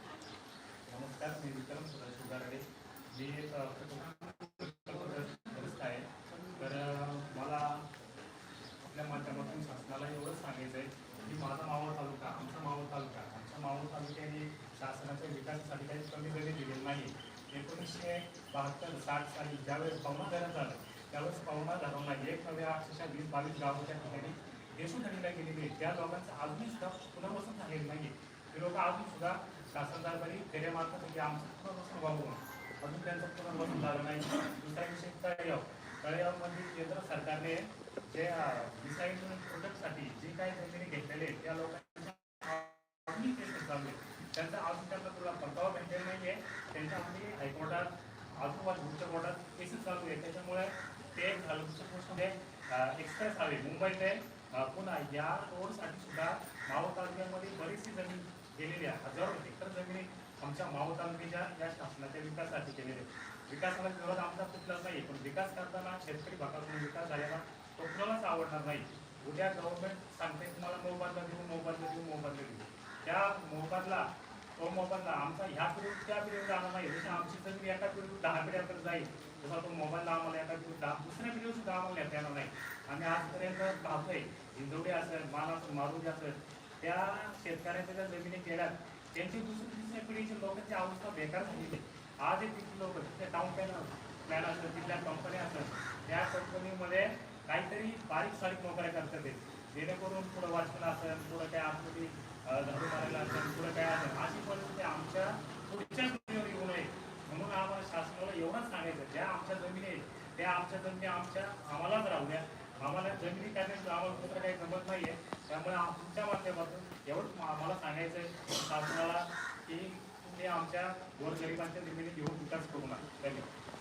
नमस्कार मी विक्रम सदाशिव गारडे मी एक आहे. तर मला आपल्या माध्यमातून शासनाला एवढंच सांगायचं आहे की माझा मावळ तालुका आमचा मावळ तालुका आमच्या मावळ तालुक्याने शासनाच्या विकासासाठी काही कमी कमी दिलेली नाही एकोणीसशे बहात्तर साठ साली ज्यावेळेस बहुमत धरण झालं त्यावेळेस पवना धरणला एक नव्या अक्षरशः वीस बावीस गावं त्या ठिकाणी देशोधडीला गेलेली आहे? त्या लोकांचं अजूनही सुद्धा पुनर्वसन झालेलं नाही ते लोक अजून सुद्धा शासन दरबारी फेऱ्या मारतात की म्हणजे आमचं पुनर्वसन व्हावं अजून त्यांचं पुनर्वसन झालं नाही. दुसरा विषय तळेगाव. तळेगावमध्ये केंद्र सरकारने जे मिसाईल प्रोजेक्टसाठी जे काही जमिनी घेतलेले आहेत त्या लोकांच्या अजूनही केसेस चालू त्यांचा अजून त्यांना तुला परतावा भेटलेला नाही आहे त्यांच्यामध्ये हायकोर्टात आजूबाजू उच्च कोर्टात केसेस चालू आहे. त्याच्यामुळे ते झालं एक्सप्रेस आले मुंबई ते पुन्हा या रोडसाठी सुद्धा मावळ तालुक्यामध्ये बरीचशी जमीन गेलेली आहे. हजारो हेक्टर जमिनी आमच्या मावळ तालुक्याच्या या शासनाच्या विकासासाठी गेलेले आहेत. विकासाला विरोध आमचा कुठलाच नाही पण विकास करताना शेतकरी भागातून विकास झालेला तो कुणालाच आवडणार नाही. उद्या गव्हर्नमेंट सांगते तुम्हाला मोबदला देऊ मोबदला देऊ मोबदला देऊ. त्या मोबदला तो मोबदला आमचा ह्या पिढीत त्या पिढीवर जाणार नाही जसं आमची जमीन एका पिढीवर दहा पिढ्याकडे जाईल. तसा तो मोबाईलला आम्हाला एका पिढीत दहा दुसऱ्या पिढीवर सुद्धा आम्हाला येता येणार नाही. आम्ही आजपर्यंत पाहतोय हिंदवडी असेल मान असेल मारुती असेल त्या शेतकऱ्यांच्या ज्या जमिनी केल्यात त्यांची दुसरी तिसऱ्या पिढीची लोकांची अवस्था बेकार झालेली आहे. आज एक तिथली लोक तिथले टाऊन प्लॅन प्लॅन असेल तिथल्या कंपन्या असेल त्या कंपनीमध्ये काहीतरी बारीक सारीक नोकऱ्या करतात जेणेकरून पुढं वाचन असेल पुढं काय आतमध्ये झाडू मारायला असेल पुढं काय असेल अशी परिस्थिती आमच्या पुढच्या जमिनीवर येऊ नये. म्हणून आम्हाला शासनाला एवढंच सांगायचं ज्या आमच्या जमिनी आहेत त्या आमच्या जमिनी आमच्या आम्हालाच राहू द्या. आम्हाला जमिनी करण्याचं आम्हाला कुठं काही जमत आहे त्यामुळे आमच्या माध्यमातून एवढंच आम्हाला सांगायचं आहे शासनाला की तुम्ही आमच्या गोरगरिबांच्या जमिनी घेऊन विकास करू नका. धन्यवाद.